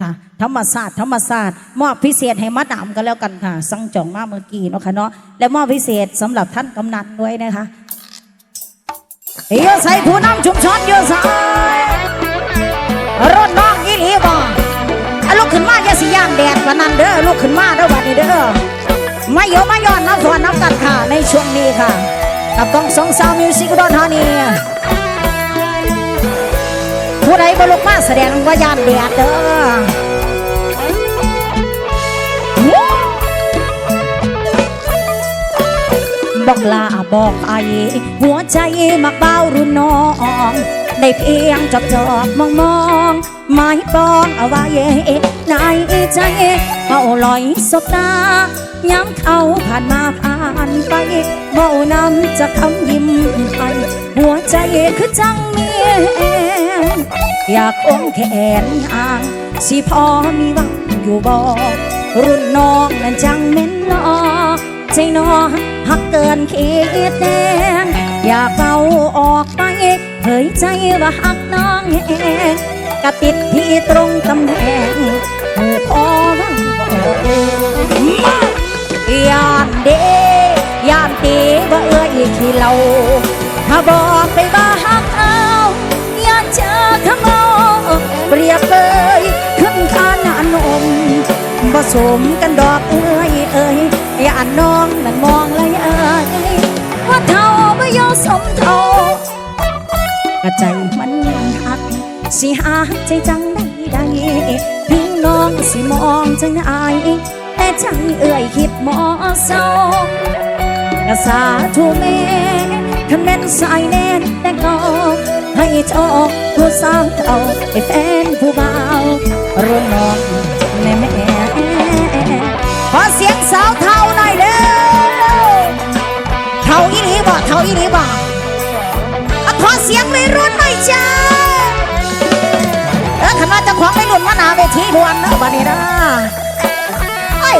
ค่ะธรรมศาสตร์ธรรมศาสตร์มอบพิเศษให้มาดามกันแล้วกันค่ะ สั่งจองมาเมื่อกี้เนาะค่ะเนาะและมอบพิเศษสำหรับท่านกำนันด้วยนะคะเยอะใส่ผู้นำชุมชนเยอะใส่รถน้องอีหลีบ่ะลุกขึ้นมาอย่าสิย่านแดดวันนั้นเด้อลุกขึ้นมาเด้อวันนี้เด้อไมาโยมาย้อนน้ำฝนน้ำกันค่ะในช่วงนี้ค่ะ กับกองสองสาวมิวสิกอุดรธานี ผู้ใดบลุกมาแสดงว่าย่านแดดเด้อบอกลาบอกไอหัวใจมักเบารุ่นน้องได้เพียงจอบจอบมองมอง ไม่ปองเอาไว้ในใจ เบาลอยสบตาย้ำเขาผ่านมาผ่านไปเบานำจะคำยิ้มไปหัวใจคือจังเมียอยากอมแขนห่างสิพอมีวังอยู่บ่รุ่นน้องนั้นจังเม่นนอใจน้อหักเกินคิดแดงอยากเอาออกไปเผยใจว่าหักน้องแหงกะติดที่ตรงตำแหน่งหูพอว่อ มาย่านเดย่านตีว่เอื้อยขี้เหล่าถ้าบอกไปว่าหักเอาอยากเจอขโมยเปรียบเลยขึ้นคานานมผสมกันดอกเอ้ยเอ้ยย่านน้องนั่นมองเลยเอ้ยว่าเท่าไม่ยอมสมเท่ากระใจมันหักสิหาใจจังได้ได้ น้องสิมองจังไอแต่ใจเอ้ยคิดมอเศร้ากษาทูเมคันแม่นสายแน่นแต่ก็ให้โชคผู้สาวเก่าให้แฟนผู้บ่าวรุ่นน้องแม่แม่ขอเสียงสาวเท่าหน่อยเร็วเท่าอีหลีบ่เท่าอีหลีบ่ขอเสียงไม่รุ่น ขนาดจะขวางไม่รุ่นมาหนาเวทีดวนนะบัดนี้นะไอ้ย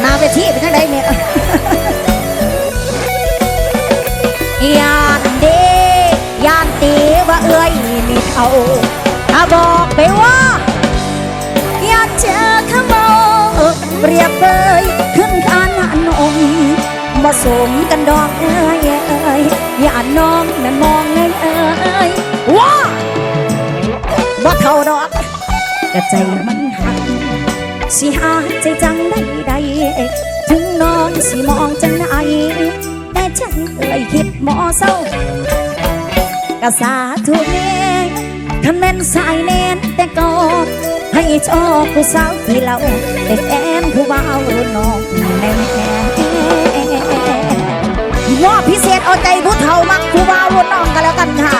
หนาเวทีเป็นยังไงเนี่ยยานเดยานตีว่าเอ้ยนี่เขาถ้าบอกไปว่าอยากเจอขโมยเปรียบเลยขึ้นคานนมผสมกันดอกเอ้ยเอ้ยอย่าน้องนั่นมองเงยเอ้ยว่าว่าเท่าดอก กระใจมันหัก สิหาใจจังได้ใดถึงนองสิมองจังไหนแต่ฉันเอ่ยคิดหมอเศร้ากะสาธุเนคันแม่นสายแน่นแต่ก็ให้ชอบผู้สาวที่เราได้แฟนผู้บ่าวรุ่นน้องแน่ว่าพิเศษเอาใจผู้เฒ่ามักผู้บ่าวรุ่นน้องกันแล้วกันค่ะ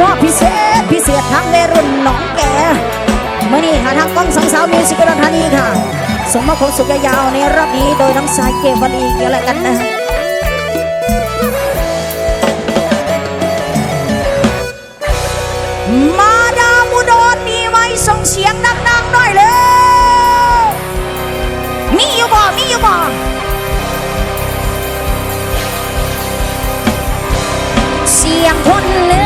ว่าพิเศษพิเศษทั้งในรุ่นน้องแก่ เมื่อนี้ค่ะทางกล้องสองสาวมิวสิกอุดรธานีค่ะส่งมาคมสุขยาวในรอบนี้โดยน้องสายเกมวลีเกี่ยวอะไรกันนะมาดามุดอนมีไว้ส่งเสียงดังๆหน่อยเลยมีอยู่บ่ มีอยู่บ่เสียงคนเลือก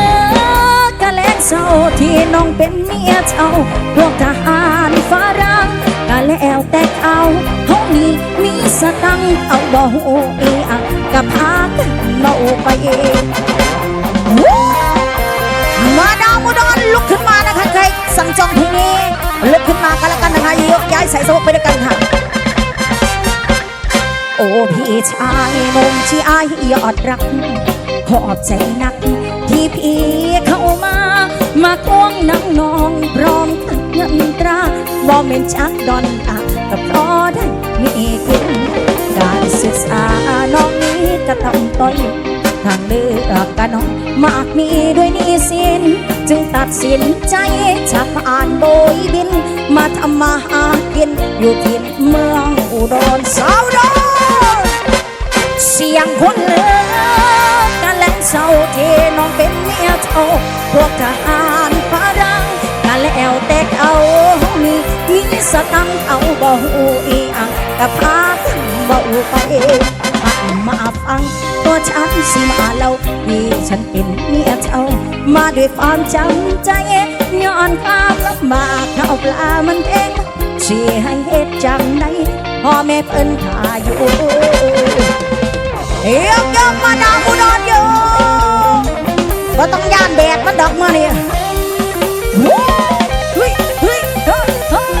ะแลง เศร้าที่น้องเป็นเมียเจ้าพวกทหารฝรั่งกะแล้วแต่เขาเฮานี่มีสตังเอาบ่หูเอียงกะพากันเมาไปเองมาดาวมุดอนลุกขึ้นมานะคะใครสั่งจองเพลงนี้ลุกขึ้นมากันแล้วกันนะคะยกย้ายใส่สวกไปด้วยกันค่ะโอ้พี่ชายหนุ่มที่อายยอดรักขอบใจนักที่พี่ มา มาควงนังนองพร้อมทั้งเงินตราบ่เม็นชักดอนตาก็พอได้มีกินการศึกษาน้องนี้ก็ต้องต้อยทางเลือกกันน้องมากมีด้วยนี้สิน จึงตัดสินใจจากผ่านโบยบิน มาทำมาหากินอยู่ที่เมืองอุดรสาวดอนเสียงคนเลือกัน เศร้าเทน้องเป็นเมียเจ้าพวกทหารฝรั่งกันแล้วแต่เขามีมีสตังเอาบ่หูอีอังกะพากันบ่ไปมาฟังตัวฉันสิมาเล่าที่ฉันเป็นเมียเจ้ามาด้วยความจำใจย้อนความลำบากข้าปลามันแพงสิให้เฮ็ดจังไดพ่อแม่เพิ่นขายอยู่ เฮียกยกมาดาวอุดรอยู่ก็ต้องย่านแดดมันดอกมาเนี่ยฮ้ยเฮ้ยเฮ้ยเฮ้ย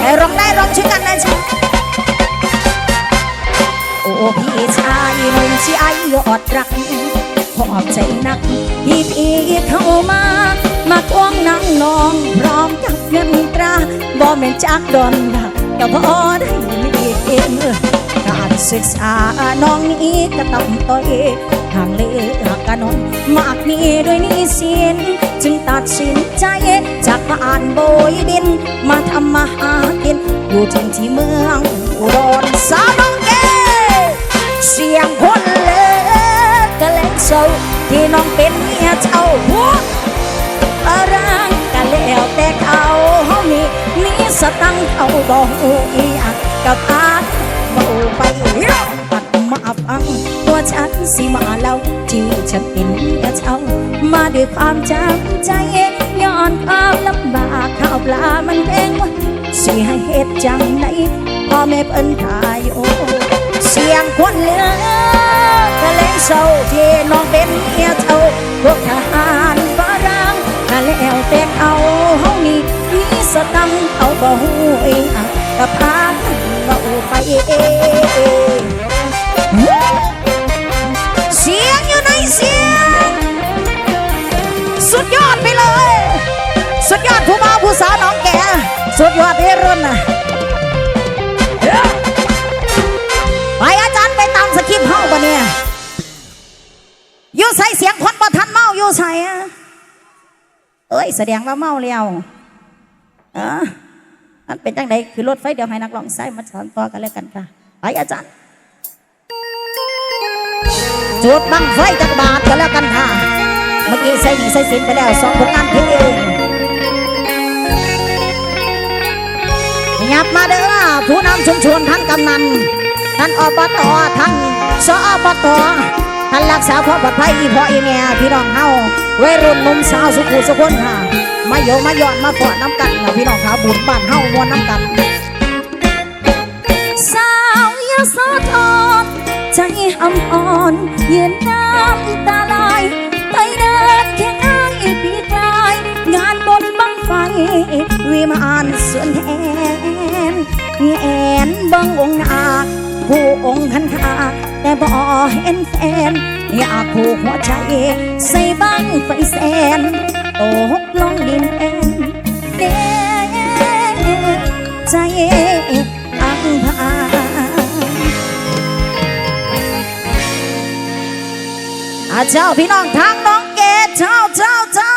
ไอร้องได้ร้องชื่อกันนะจ๊ะโอ้พี่ชายหนุ่มที่ไอยอดรักขอบใจนักที่พี่เข้ามามาควงนางนองพร้อมกับเงินตราบ่แม่นจากดอนดักก็พอได้เองการ ศึกษาน้องนี้ก็ต้องต่อยทางเลือกกันนองมากมีด้วยนี้สินจึงตัดสินใจจากบ้านโบยบิน มาทำมาหากินอยู่ที่ที่เมืองอุดรสาวน้องเกเสียงคนเลิกกะเล่นโซที่น้องเป็นเมียเจ้าหัวร่างกะแล้วแต่เขาเฮามีมีสตังเขาบอกอีหยังกับอา ไปปัดมาฟังตัวฉันสิมาเล่าที่ฉันเป็นเมียเจ้ามาด้วยความจำใจย้อนความลำบากข้าวปลามันแพงสิให้เฮ็ดจังไดพ่อแม่เพิ่นขายโอเสียงคนเหลือกะเลงเศร้าที่น้องเป็นเมียเท่าพวกทหารฝรั่งกะแล้วแต่เอาเฮานี่มีสตังเอาบ่ฮู้เองอะกะพากันเบาไปเอง ยอดเอรุ่นน่ะไปอาจารย์ไปตามสคริปต์เฮาปะเนี่ยอยู่ใส่เสียงคนบ่ทันเมาอยู่ใส่อะเอ้ยแสดงว่าเมาแล้วเออมันเป็นจังไดคือรถไฟเดี๋ยวให้นักร้องใส่มาสอนต่อกันแล้วกันค่ะไปอาจารย์จุดบังไฟจักบาทกันแล้วกันค่ะ เมื่อกี้ใส่หนีใส่สินไปแล้วสองผลงานเพลง ยับมาเด้อผู้นำชุมชนท่านกำนันท่านอบตท่านสอบตท่านรักษาความปลอดภัยอีพ่ออีแม่พี่น้องเฮาวัยรุ่นหนุ่มสาวสุขุสุคนค่ะ มาโยมาหยอนมาฟอดน้ำกันนะพี่น้องค่ะบุญบ้านเฮามวนน้ำกัน สาวยาสทอนใจอ่ำอ่อนเยืนน้ำตาล วิมานสวนแทนแงนบังองค์นาคผู้องค์คันคาแต่บ่เห็นแฟนอยากผูกหัวใจ ใส่บังไฟแสนตกลงดินแอนเดใจอังพาอาเจ้าพี่น้องทางน้องเกดเจ้าเจ้าเจ้า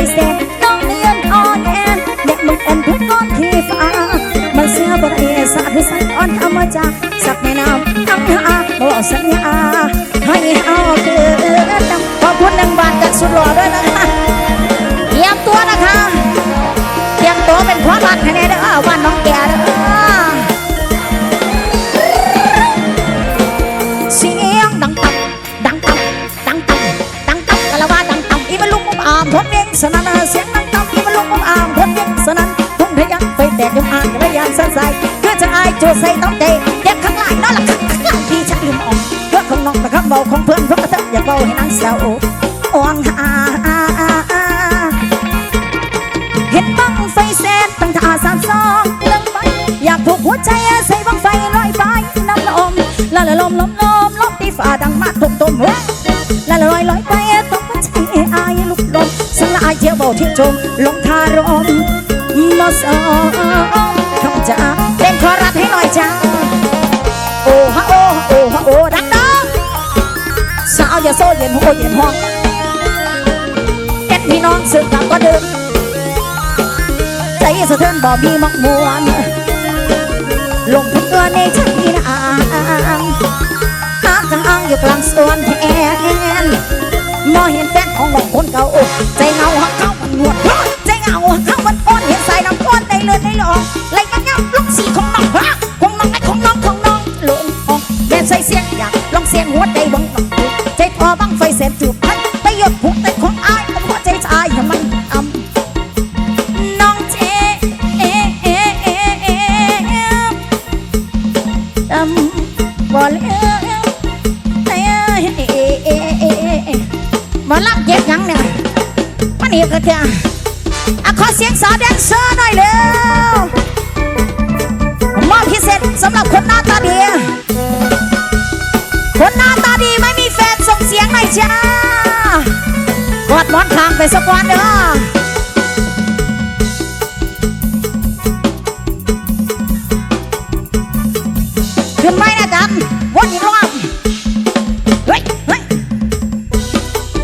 จุดบังไฟแสนน้องเรียนอ่อนแอนเด็กมึงแอนทุกก้อนที่ฟ้ามันเสื้อบริสาคือใส่อ่อนธรรมจากสักแม่น้ำทั้งหาบอกสัญญาให้เอาเกินดำขอพูดหนึ่งบาทกันสุดหล่อด้วยนะคะ จะอาใส่ต้องเตะเด็กข้างล่างนั่นแหละข้างล่างที่ชักลืมออกเพื่อของน้องแต่ข้างเบาของเพื่อนเพราะกระเทะอย่าเบาให้นางสาวอ่อนหาเห็นบังไฟแสนตั้งท่าสามสองเรื่องไปอยากถูกหัวใจใส่บังไฟลอยไปน้ำลมละละลมลมลมลมตีฝ่าดังมาตุ่มตุ่มเว้ละละลอยลอยไปต้องหัวใจอายลุกลมสังละอายเที่ยวเบาที่จมลงคารมมาสอง จ้าโอ้ฮะโอ้โอ้ฮะโอ้ดังดังสาวอย่าโซ่เย็นโอ้เย็นห้องเป็นพี่น้องซึ่งกันก็เดิมใจสะเทือนบ่มีมักมัวลงทุกตัวในชั้นอิที่นางหากทางอยู่กลางสวนแทนมองเห็นแฟนของหมอกคนเก่าอก มันนี่ก็เถอะอะขอเสียงสาวแดนเซอร์หน่อยเร็วมอบพิเศษสำหรับคนหน้าตาดี คนหน้าตาดีไม่มีแฟนส่งเสียงหน่อยจ้ากอดมอนข้างไปสักวันเด้อขึ้นไหมนะจันวนอีกรอบเฮ้ยเฮ้ย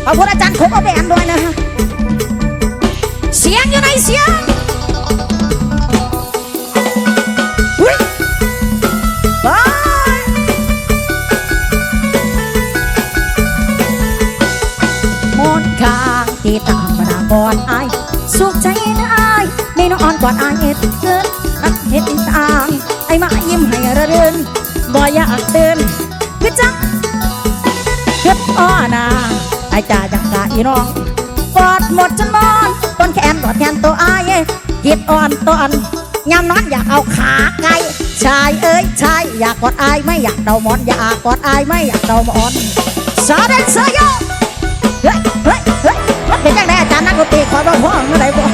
ขอบคุณอาจารย์คงเอาแดนด้วยนะฮะ ข้างที่ตามมาดาก่อนอายสุขใจนะอายในนอนกอนอายเอ็ดเกินนักเห็ดตามไอ้มายิ้มให้ระเรินบ่อยากเตือนคือจังคืออ้อนาไอ้จ่าจังกะอีน้องกอดหมดจนมอนต้นแขนกอดแขนตัวอายกิดอ่อนตอนยามนอนอยากเอาขาไกชายเอ้ยชายอยากกอดอายไม่อยากเดาหมอนอยากกอดอายไม่อยากเดาหมอนสาเดนเสยโย กตรีขอบอกพ่อเมื่อไหร่บ่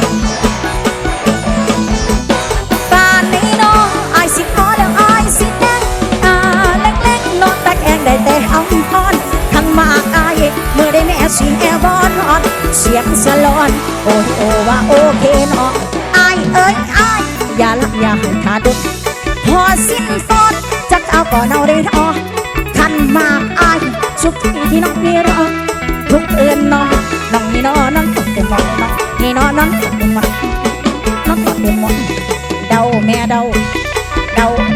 ป่านนี้น้องไอายสิขอแล้วไอายสิแดงอ่าเล็กๆนองตะแกงได้แต่เอาพอนขันมากอายเมื่อได้แม่สีแอร์บอนฮอนเสียงสลอนโอ้โอ้ว่าโอเคเนาะอายเอ้ยอายอย่าละอย่าให้ขาดกพอสิ้นฟอนจักเอาก่อนเอาได้ทอขันมากอายสุขที่น้องมีรอ นี่นอนน้องตกเต็มหมอนน้องตกเต็มหมอนเดาแม่เดาเดาเ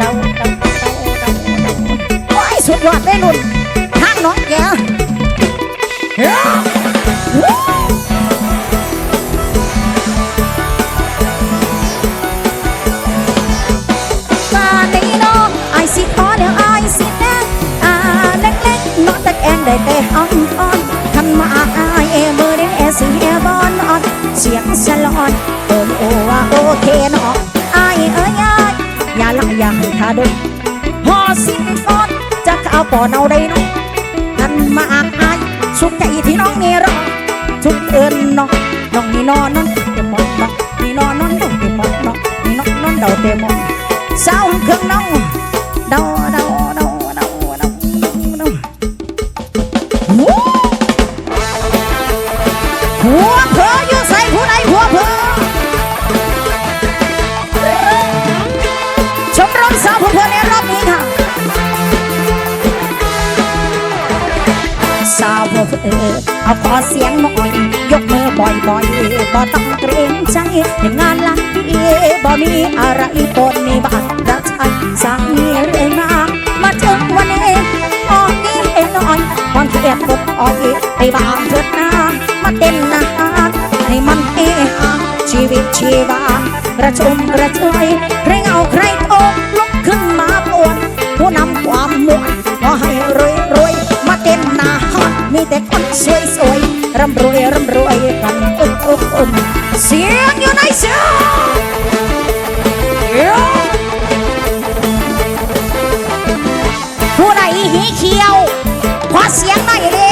เสียงสลอนโอนโอว่าโอเคเนาะอเอ้ยอยอย่าละอย่าให้ขาดกพอสิ้นฟอนจะเข้าปอนเอาได้เนาะคันมาอายสุขใจที่น้องมีรอทุกเอินน้องน้องนี่นอนนอนเต็มหมอนน้องนี่นอนนอนเต็มหมอนน้องนี่นอนนอนเดาเต็มหมอนสาวเครื่องน้องดาเดาเดาเดา เอเอาขอเสียงหน่อย ยกมือบ่อยๆบ่ต้องเกรงใจเห็นงานลังดีบ่มีอะไรปนในบ้านรักชายสามีเรื่อยมามาถึงวันนี้ออกนี้เองหน่อยความเครียดกดออกอีกไปบ้านเถิดนะมาเต้นนะให้มันเอฮาชีวิตชีวา กระชุ่มกระชวย สวยสวยร่ำรวยร่ำรวยกันอึกอึกอึกเสียงอยู่ในเสียงผู้ใดหีเขียวขอเสียงหน่อยเด้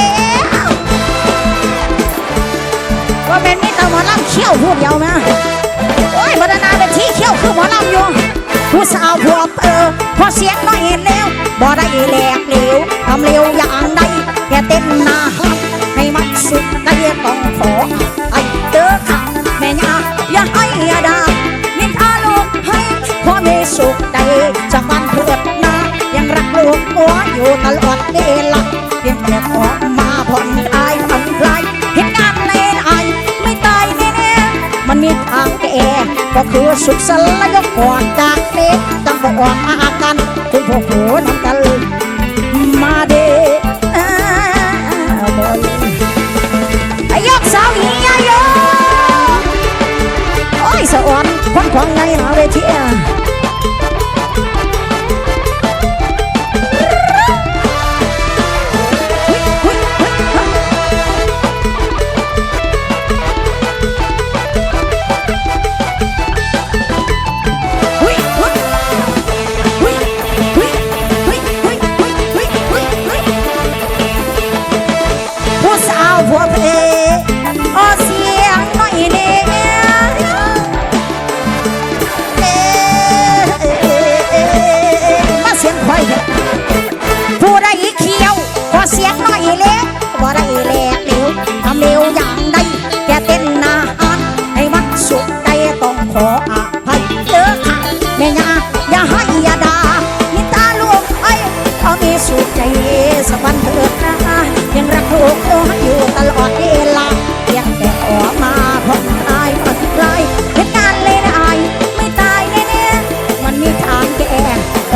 ว่าเป็นมิตรหมอลำเขียวพูดเดียวนะโอ้ยบรรณาเป็นที่เขียวคือหมอลำอยู่ผู้สาวผัวเออขอเสียงน่อยเร็วบ่ได้แหลกเหลวทำเร็วอย่างใดแค่เต้นหน้าฮัก ยต้องขอไอ้เด้อค่ะแม่ย่าอย่าให้ดานินทาลูกให้พ่อมีสุขใจจะฟันเพื่อนนายังรักลูกหัวอยู่ตลอดเวลาเพียงแต่ขอมาผ่อนคลายผ่อนคลายเหตุการณ์เลนไอไม่ตายแน่ๆมันมีทางแก้ก็คือสุขสัลายก่อนจากนี้ต้องบอกอาการคุณพ่อหัวน้ำกัน on RATL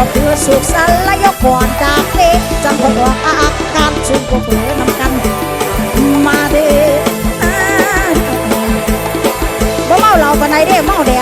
ก็คือสุขสันและยกก่อนจากเพลงจำพงออกอาการชุนก็เผลอนำกันมาเด้บ่เมาเหล่าปานในเด้เมาเด้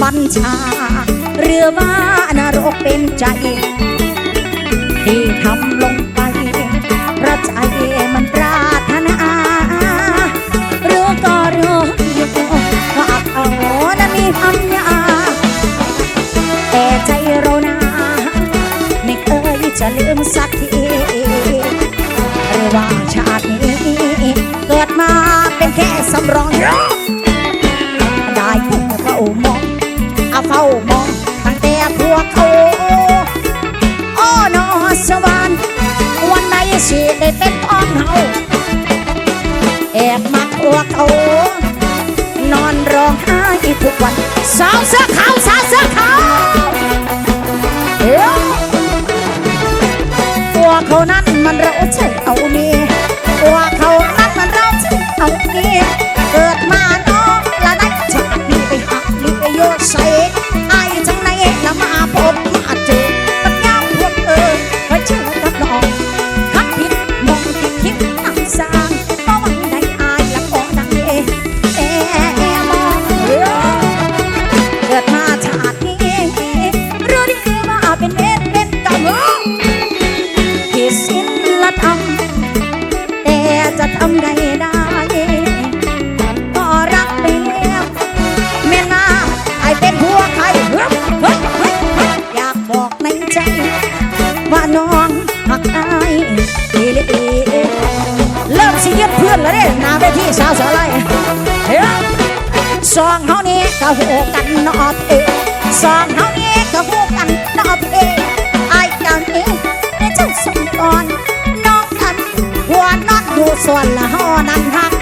บัญชา เรือว่านรกเป็นใจ ส่วนละห่อนั้นทาง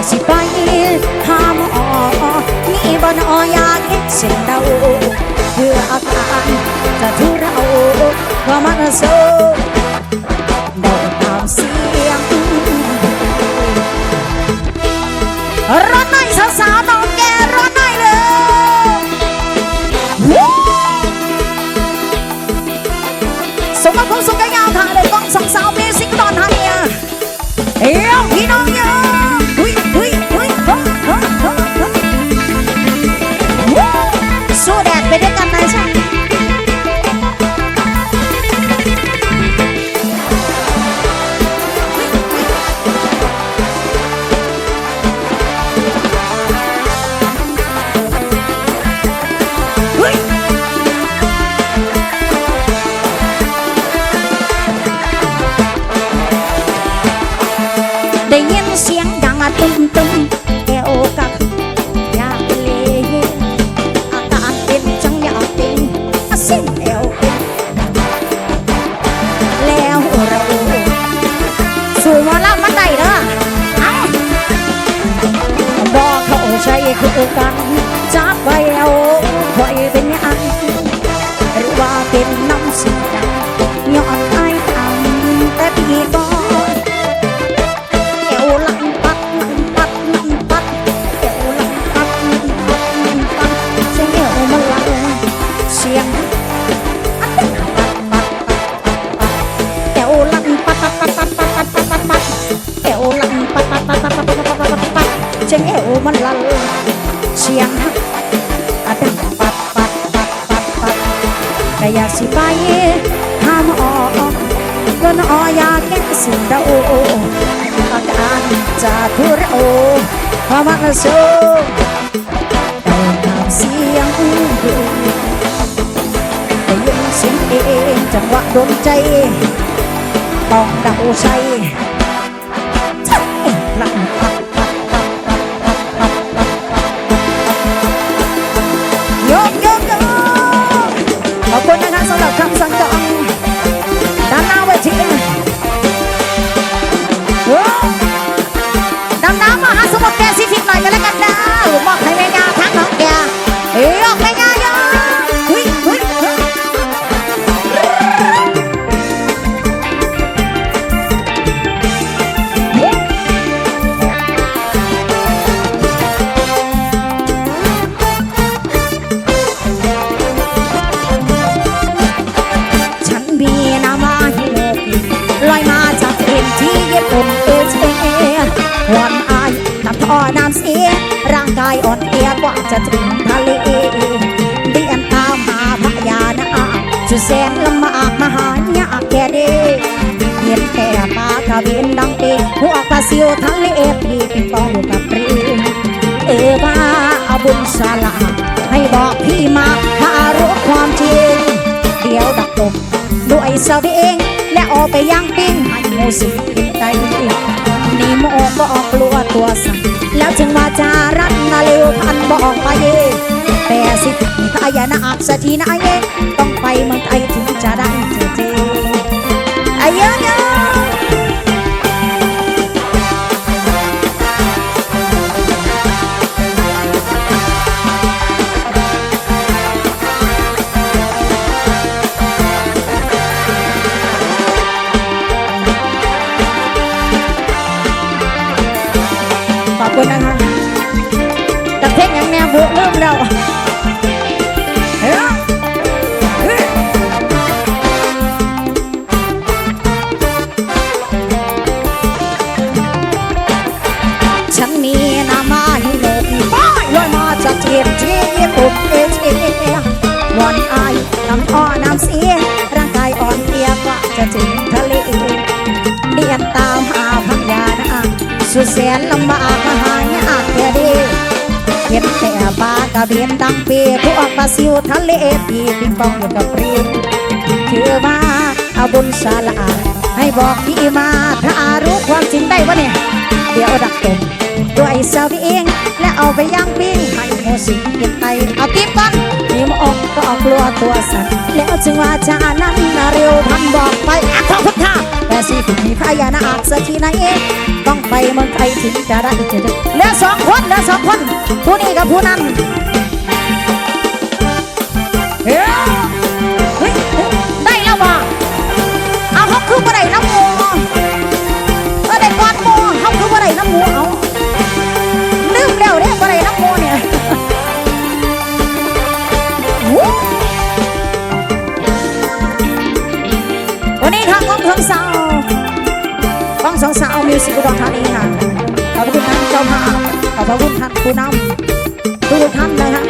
าสิไปหาหมอมีบนออยาเห็นเสียงเดาเพื่ออาการจะทุเราว่ามันโซ สิไปหามออกบนออยาแก้สินดาโออาการจะทุรโอพวังโซแต่ทำเสียงอื้อแต่ยังเสียงเองจังหวะโดนใจต้องเดาใส สละ ให้บอกพี่มาถ้ารู้ความจริง เดี๋ยวดักตบด้วยเสวีองและออกไปย่างปิ้งให้มูสิกินไตนี่โมก็ออกกลัวตัวสั่นแล้วถึงว่าจารันนาเร็วพันบอกไปเองแต่สิถ้าอย่านักสักทีนะไอ้เองต้องไปเมืองไทยถึงจะได้เจอไอ้เยอะ 这样ะบินดังเปีผู้ออกมาสิวทะเลปีปิงปองอยู่กับปรีชื่อว่าเอาบุญสาละอาให้บอกพี่มาถ้ารู้ความจริงได้วะเนี่ยเดี๋ยวดักตบด้วยเซาพี่เองและเอาไปย่างปิ้งให้โมสิกินไตเอาติ๊บกันยิ้มออกก็ออกกลัวตัวสั่นแล้วจึงว่าจะนั้น ชีวิตมีพยานาคสักทีไหนต้องไปเมืองไทยถึงจะได้เจอเหลือสองคนเหลือสองคนผู้นี้กับผู้นั้น ระคุณท่านเจ้าภาพขอบคุณท่านผู้นำทุกท่านเลยค่ะ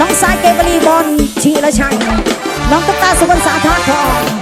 น้องสายเกวลีบอลชีละชัยน้องตุ๊กตาสุวรรณสาธาทอง